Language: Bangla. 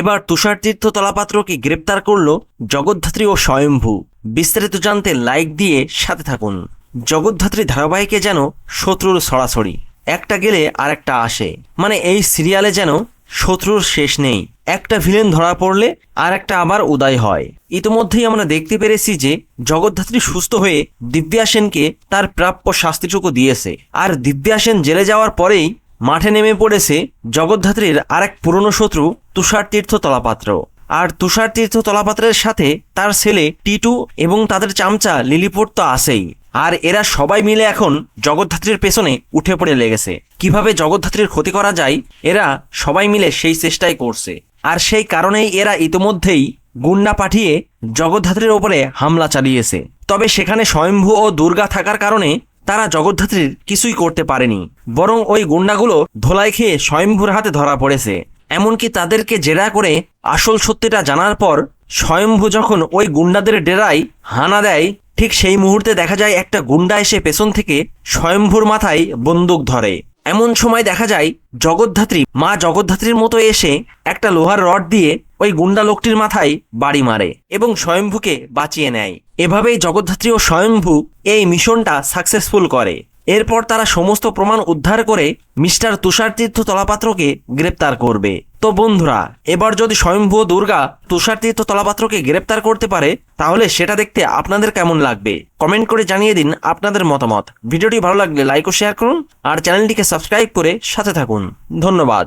এবার তুষার তীর্থ তলাপাত্রকে গ্রেপ্তার করল জগদ্ধাত্রী ও স্বয়ম্ভু। বিস্তারিত জানতে লাইক দিয়ে সাথে থাকুন। জগদ্ধাত্রী ধারাবাহিকে যেন শত্রুর সরাসরি, একটা গেলে আর একটা আসে। মানে এই সিরিয়ালে যেন শত্রুর শেষ নেই, একটা ভিলেন ধরা পড়লে আর একটা আবার উদয় হয়। ইতিমধ্যেই আমরা দেখতে পেরেছি যে জগদ্ধাত্রী সুস্থ হয়ে দিব্যা সেনকে তার প্রাপ্য শাস্তিটুকু দিয়েছে। আর দিব্যা সেন জেলে যাওয়ার পরেই মাঠে নেমে পড়েছে জগদ্ধাত্রীর আরেক পুরনো শত্রু তুষার তীর্থ তলাপাত্র আর তুষার তীর্থ তলাপাত্রের সাথে তার ছেলে টিটু এবং তাদের চামচা লিলিপুট তো আসেই আর এরা সবাই মিলে এখন জগদ্ধাত্রীর পেছনে উঠে পড়ে লেগেছে। কীভাবে জগদ্ধাত্রীর ক্ষতি করা যায়, এরা সবাই মিলে সেই চেষ্টাই করছে। আর সেই কারণেই এরা ইতিমধ্যেই গুন্ডা পাঠিয়ে জগদ্ধাত্রীর ওপরে হামলা চালিয়েছে। তবে সেখানে স্বয়ম্ভু ও দুর্গা থাকার কারণে তারা জগদ্ধাত্রীর কিছুই করতে পারেনি, বরং ওই গুন্ডাগুলো ধোলাই খেয়ে স্বয়ম্ভুর হাতে ধরা পড়েছে। এমনকি তাদেরকে জেরা করে আসল সত্যিটা জানার পর স্বয়ম্ভু যখন ওই গুন্ডাদের ডেরায় হানা দেয়, ঠিক সেই মুহূর্তে দেখা যায় একটা গুন্ডা এসে পেছন থেকে স্বয়ম্ভুর মাথায় বন্দুক ধরে। এমন সময় দেখা যায়, জগদ্ধাত্রী মা জগদ্ধাত্রীর মতো এসে একটা লোহার রড দিয়ে ওই গুন্ডা লোকটির মাথায় বাড়ি মারে এবং স্বয়ম্ভুকে বাঁচিয়ে নেয়। এভাবেই জগদ্ধাত্রী ও স্বয়ম্ভু এই মিশনটা সাকসেসফুল করে। এরপর তারা সমস্ত প্রমাণ উদ্ধার করে মিস্টার তুষার তীর্থ তলাপাত্রকে গ্রেপ্তার করবে। তো বন্ধুরা, এবার যদি স্বয়ম্ভু দুর্গা তুষার তীর্থ তলাপাত্রকে গ্রেপ্তার করতে পারে, তাহলে সেটা দেখতে আপনাদের কেমন লাগবে? কমেন্ট করে জানিয়ে দিন আপনাদের মতামত। ভিডিওটি ভালো লাগলে লাইক ও শেয়ার করুন আর চ্যানেলটিকে সাবস্ক্রাইব করে সাথে থাকুন। ধন্যবাদ।